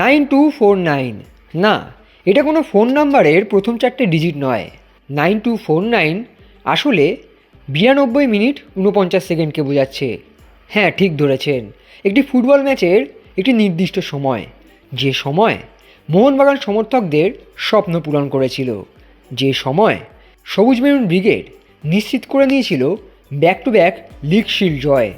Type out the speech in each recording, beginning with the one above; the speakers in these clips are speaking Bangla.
Nine two four nine. না, এটা কোনো ফোন নাম্বারের প্রথম চারটে ডিজিট নয়। নাইন টু ফোর নাইন আসলে বিরানব্বই মিনিট উনপঞ্চাশ সেকেন্ডকে বোঝাচ্ছে। হ্যাঁ ঠিক ধরেছেন। একটি ফুটবল ম্যাচের একটি নির্দিষ্ট সময়, যে সময় মোহনবাগান সমর্থকদের স্বপ্ন পূরণ করেছিল। যে সময় সবুজ মেরুন ব্রিগেড নিশ্চিত করে নিয়েছিল back to back league shield জয়।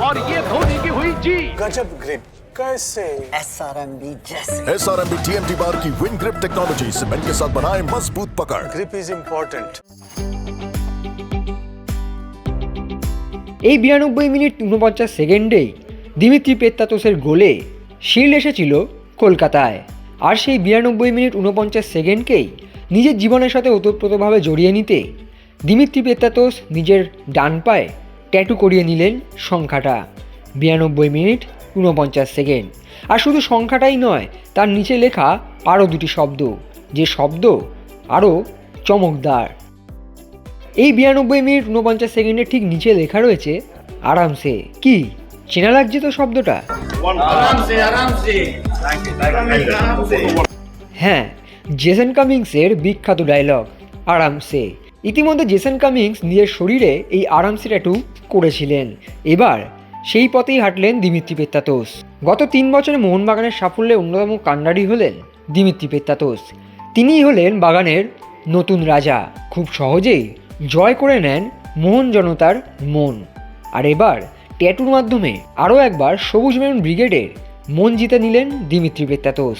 और ये धोनी की हुई जी गजब ग्रिप कैसे एस आर एम बी जैसे S R M B T M T bar की विन ग्रिप टेक्नोलॉजी सीमेंट के साथ बनाए मजबूत पकड़ ग्रिप इज इम्पोर्टेंट এই বিরানব্বই মিনিট ঊনপঞ্চাশ সেকেন্ডেই দিমিত্রি পেত্তাতোসের গোলে শিল্ড এসেছিল কলকাতায় আর সেই বিরানব্বই মিনিট ঊনপঞ্চাশ সেকেন্ডকেই নিজের জীবনের সাথে ওতপ্রোতভাবে জড়িয়ে নিতে দিমিত্রি পেত্তাতোস নিজের ডান পায়ে ট্যাটু করিয়ে নিলেন সংখ্যাটা। বিরানব্বই মিনিট ঊনপঞ্চাশ সেকেন্ড। আর শুধু সংখ্যাটাই নয় তার নিচে লেখা আরও দুটি শব্দ যে শব্দ আরও চমকদার। এই বিরানব্বই মিনিট উনপঞ্চাশ সেকেন্ডের ঠিক নিচে লেখা রয়েছে আরামসে। কি? চেনা লাগছে তো শব্দটা? হ্যাঁ জেসন কামিংসের বিখ্যাত ডায়লগ আরামসে। ইতিমধ্যে জেসন কামিংস নিজের শরীরে এই আরামসে ট্যাটু করেছিলেন। এবার সেই পথেই হাঁটলেন দিমিত্রি পেত্তাতোস গত তিন বছরে মোহনবাগানের সাফল্যে অন্যতম কাণ্ডারি হলেন দিমিত্রি পেত্তাতোস তিনিই হলেন বাগানের নতুন রাজা। খুব সহজেই জয় করে নেন মোহন জনতার মন। আর এবার ট্যাটুর মাধ্যমে আরও একবার সবুজ মেরুন ব্রিগেডের মন জিতে নিলেন Dimitri Petratos